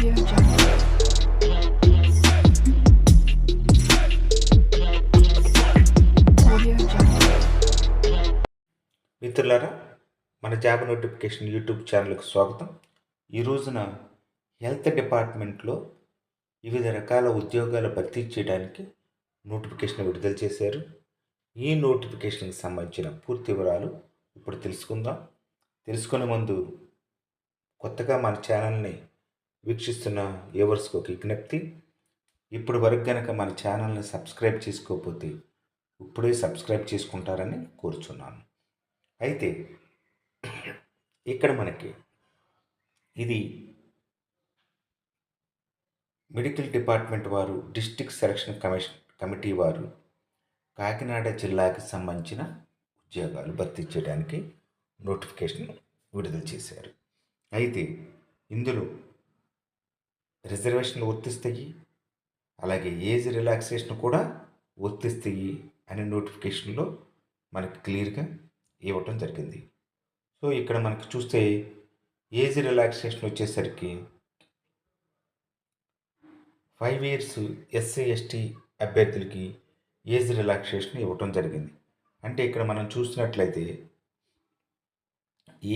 మిత్రులారా మన job notification YouTube ఛానల్కి స్వాగతం. ఈ రోజున హెల్త్ డిపార్ట్మెంట్లో వివిధ రకాల ఉద్యోగాల భర్తీ చేయడానికి నోటిఫికేషన్ విడుదల చేశారు. ఈ నోటిఫికేషన్కి సంబంధించిన పూర్తి వివరాలు ఇప్పుడు తెలుసుకుందాం. తెలుసుకునే ముందు కొత్తగా మన ఛానల్ని వీక్షిస్తున్న వ్యూవర్స్కి ఒక విజ్ఞప్తి. ఇప్పుడు వరకు కనుక మన ఛానల్ని సబ్స్క్రైబ్ చేసుకోకపోతే ఇప్పుడే సబ్స్క్రైబ్ చేసుకుంటారని కోరుచున్నాను. అయితే ఇక్కడ మనకి ఇది మెడికల్ డిపార్ట్మెంట్ వారు డిస్టిక్ సెలక్షన్ కమిషన్ కమిటీ వారు కాకినాడ జిల్లాకి సంబంధించిన ఉద్యోగాలు భర్తీ చేయడానికి నోటిఫికేషన్ విడుదల చేశారు. అయితే ఇందులో రిజర్వేషన్లు వర్తిస్తాయి. అలాగే ఏజ్ రిలాక్సేషన్ కూడా వర్తిస్తాయి అనే నోటిఫికేషన్లో మనకి క్లియర్గా ఇవ్వటం జరిగింది. సో ఇక్కడ మనకి చూస్తే ఏజ్ రిలాక్సేషన్ వచ్చేసరికి ఫైవ్ ఇయర్స్ ఎస్సీ ఎస్టీ అభ్యర్థులకి ఏజ్ రిలాక్సేషన్ ఇవ్వటం జరిగింది. అంటే ఇక్కడ మనం చూసినట్లయితే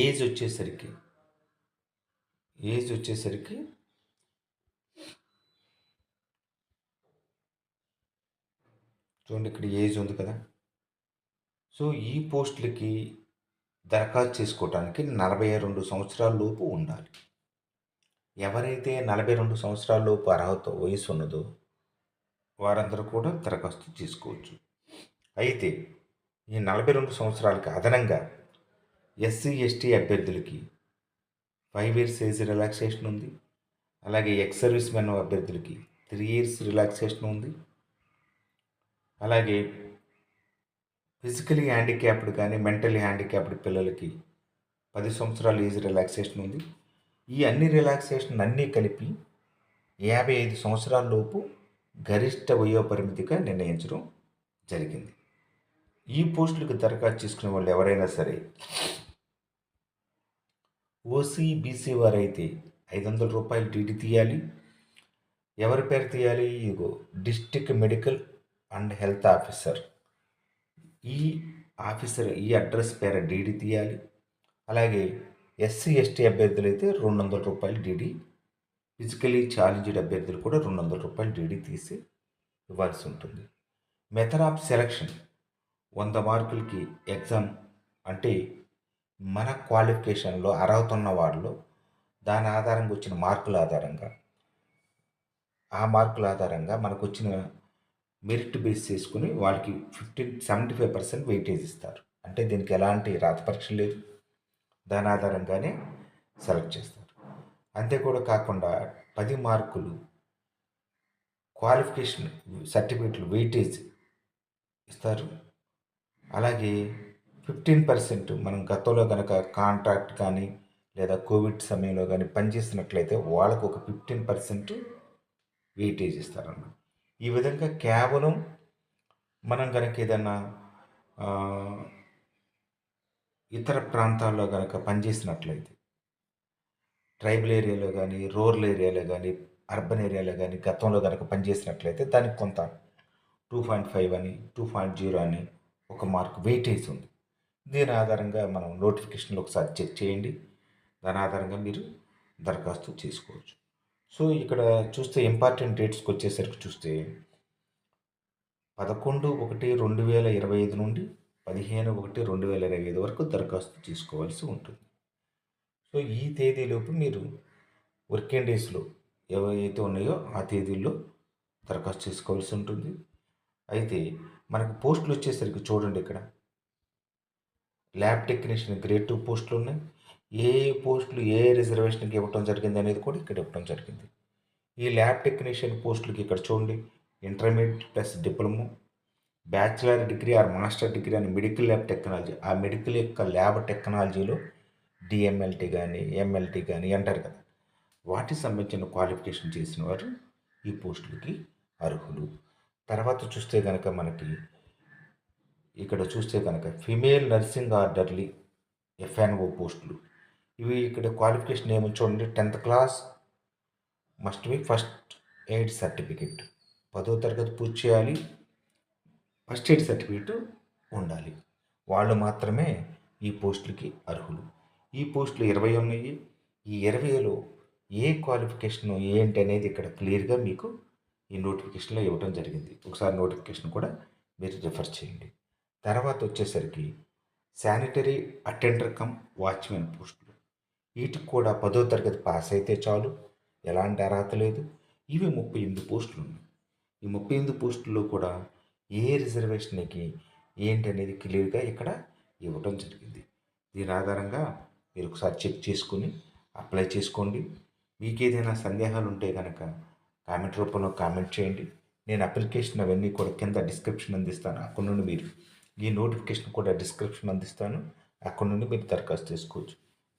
ఏజ్ వచ్చేసరికి ఏజ్ వచ్చేసరికి చూడండి ఇక్కడ ఏజ్ ఉంది కదా. సో ఈ పోస్టులకి దరఖాస్తు చేసుకోవటానికి నలభై రెండు సంవత్సరాల లోపు ఉండాలి. ఎవరైతే నలభై రెండు సంవత్సరాల లోపు అర్హత వయసు ఉన్నదో వారందరూ కూడా దరఖాస్తు చేసుకోవచ్చు. అయితే ఈ నలభై రెండు సంవత్సరాలకి అదనంగా ఎస్సీ ఎస్టీ అభ్యర్థులకి ఫైవ్ ఇయర్స్ ఏజ్ రిలాక్సేషన్ ఉంది. అలాగే ఎక్స్ సర్వీస్ మెన్ అభ్యర్థులకి త్రీ ఇయర్స్ రిలాక్సేషన్ ఉంది. అలాగే ఫిజికలీ హ్యాండిక్యాప్డ్ కానీ మెంటలీ హ్యాండిక్యాప్డ్ పిల్లలకి పది సంవత్సరాలు ఏజ్ రిలాక్సేషన్ ఉంది. ఈ అన్ని రిలాక్సేషన్ అన్నీ కలిపి యాభై ఐదు సంవత్సరాల లోపు గరిష్ట వయోపరిమితిగా నిర్ణయించడం జరిగింది. ఈ పోస్టులకు దరఖాస్తు చేసుకునే వాళ్ళు ఎవరైనా సరే ఓసీ బీసీ వారైతే ఐదు వందల రూపాయలు టీడీ తీయాలి. ఎవరి పేరు తీయాలి? ఇగో district medical and health officer. ఈ ఆఫీసర్ ఈ అడ్రస్ పేర డీడీ తీయాలి. అలాగే ఎస్సీ ఎస్టీ అభ్యర్థులు అయితే రెండు వందల రూపాయలు డీడీ ఫిజికలీ ఛాలెంజ్డ్ అభ్యర్థులు కూడా రెండు వందల రూపాయలు డీడీ తీసి ఇవ్వాల్సి ఉంటుంది. మెథడ్ ఆఫ్ సెలక్షన్ వంద మార్కులకి ఎగ్జామ్ అంటే మన క్వాలిఫికేషన్లో అర్హత ఉన్న వాళ్ళు దాని ఆధారంగా వచ్చిన మార్కుల ఆధారంగా ఆ మార్కుల ఆధారంగా మనకు వచ్చిన మెరిట్ బేస్ చేసుకుని వాళ్ళకి fifteen seventy five percent weightage ఇస్తారు. అంటే దీనికి ఎలాంటి రాత పరీక్ష లేదు దాని ఆధారంగానే సెలెక్ట్ చేస్తారు. అంతే కూడా కాకుండా పది మార్కులు క్వాలిఫికేషన్ సర్టిఫికేట్లు వెయిటేజ్ ఇస్తారు. అలాగే ఫిఫ్టీన్ పర్సెంట్ మనం గతంలో కనుక కాంట్రాక్ట్ కానీ లేదా కోవిడ్ సమయంలో కానీ పనిచేస్తున్నట్లయితే వాళ్ళకు ఒక ఫిఫ్టీన్ పర్సెంట్ వెయిటేజ్ ఇస్తారన్నమాట. ఈ విధంగా కేవలం మనం కనుక ఏదన్నా ఇతర ప్రాంతాల్లో కనుక పనిచేసినట్లయితే ట్రైబల్ ఏరియాలో కానీ రూరల్ ఏరియాలో కానీ అర్బన్ ఏరియాలో కానీ గతంలో కనుక పనిచేసినట్లయితే దానికి కొంత టూ పాయింట్ ఫైవ్ అని టూ పాయింట్ జీరో అని ఒక మార్క్ వెయిటేజ్ ఉంది. దీని ఆధారంగా మనం నోటిఫికేషన్లో ఒకసారి చెక్ చేయండి. దాని ఆధారంగా మీరు దరఖాస్తు చేసుకోవచ్చు. సో ఇక్కడ చూస్తే ఇంపార్టెంట్ డేట్స్కి వచ్చేసరికి చూస్తే పదకొండు ఒకటి రెండు వేల ఇరవై ఐదు నుండి పదిహేను ఒకటి రెండు వేల ఇరవై ఐదు వరకు దరఖాస్తు చేసుకోవాల్సి ఉంటుంది. సో ఈ తేదీలోపు మీరు వర్కింగ్ డేస్లో ఏవైతే ఉన్నాయో ఆ తేదీల్లో దరఖాస్తు చేసుకోవాల్సి ఉంటుంది. అయితే మనకు పోస్టులు వచ్చేసరికి చూడండి ఇక్కడ. ల్యాబ్ టెక్నీషియన్ గ్రేడ్ టూ పోస్టులు ఉన్నాయి. ఏ పోస్టులు ఏ రిజర్వేషన్కి ఇవ్వటం జరిగింది అనేది కూడా ఇక్కడ ఇవ్వటం జరిగింది. ఈ ల్యాబ్ టెక్నీషియన్ పోస్టులకి ఇక్కడ చూడండి intermediate plus diploma bachelor degree or master degree అని మెడికల్ ల్యాబ్ టెక్నాలజీ ఆ మెడికల్ యొక్క ల్యాబ్ టెక్నాలజీలో డిఎంఎల్టీ కానీ ఎంఎల్టీ కానీ అంటారు కదా. వాటికి సంబంధించిన క్వాలిఫికేషన్ చేసిన వారు ఈ పోస్టులకి అర్హులు. తర్వాత చూస్తే కనుక మనకి ఇక్కడ చూస్తే కనుక ఫిమేల్ నర్సింగ్ ఆర్డర్లీ ఎఫ్ఎన్ఓ పోస్టులు. ఇవి ఇక్కడ క్వాలిఫికేషన్ ఏమో చూడండి. Tenth class must be first aid certificate పదో తరగతి పూర్తి చేయాలి. ఫస్ట్ ఎయిడ్ సర్టిఫికెట్ ఉండాలి. వాళ్ళు మాత్రమే ఈ పోస్టులకి అర్హులు. ఈ పోస్టులు ఇరవై ఉన్నాయి. ఈ ఇరవైలో ఏ క్వాలిఫికేషన్ ఏంటి అనేది ఇక్కడ క్లియర్గా మీకు ఈ నోటిఫికేషన్లో ఇవ్వడం జరిగింది. ఒకసారి నోటిఫికేషన్ కూడా మీరు రిఫర్ చేయండి. తర్వాత వచ్చేసరికి శానిటరీ అటెండర్ కమ్ వాచ్మెన్ పోస్టులు వీటికి కూడా పదో తరగతి పాస్ అయితే చాలు. ఎలాంటి అర్హత లేదు. ఇవి ముప్పై ఎనిమిది పోస్టులు ఉన్నాయి ఈ ముప్పై ఎనిమిది పోస్టుల్లో కూడా ఏ రిజర్వేషన్కి ఏంటి అనేది క్లియర్గా ఇక్కడ ఇవ్వటం జరిగింది. దీని ఆధారంగా మీరు ఒకసారి చెక్ చేసుకుని అప్లై చేసుకోండి. మీకు ఏదైనా సందేహాలు ఉంటే కనుక కామెంట్ రూపంలో కామెంట్ చేయండి. నేను అప్లికేషన్ అవన్నీ కూడా కింద డిస్క్రిప్షన్ అందిస్తాను. అక్కడ నుండి మీరు ఈ నోటిఫికేషన్ కూడా డిస్క్రిప్షన్ అందిస్తాను. అక్కడ నుండి మీరు దరఖాస్తు చేసుకోవచ్చు.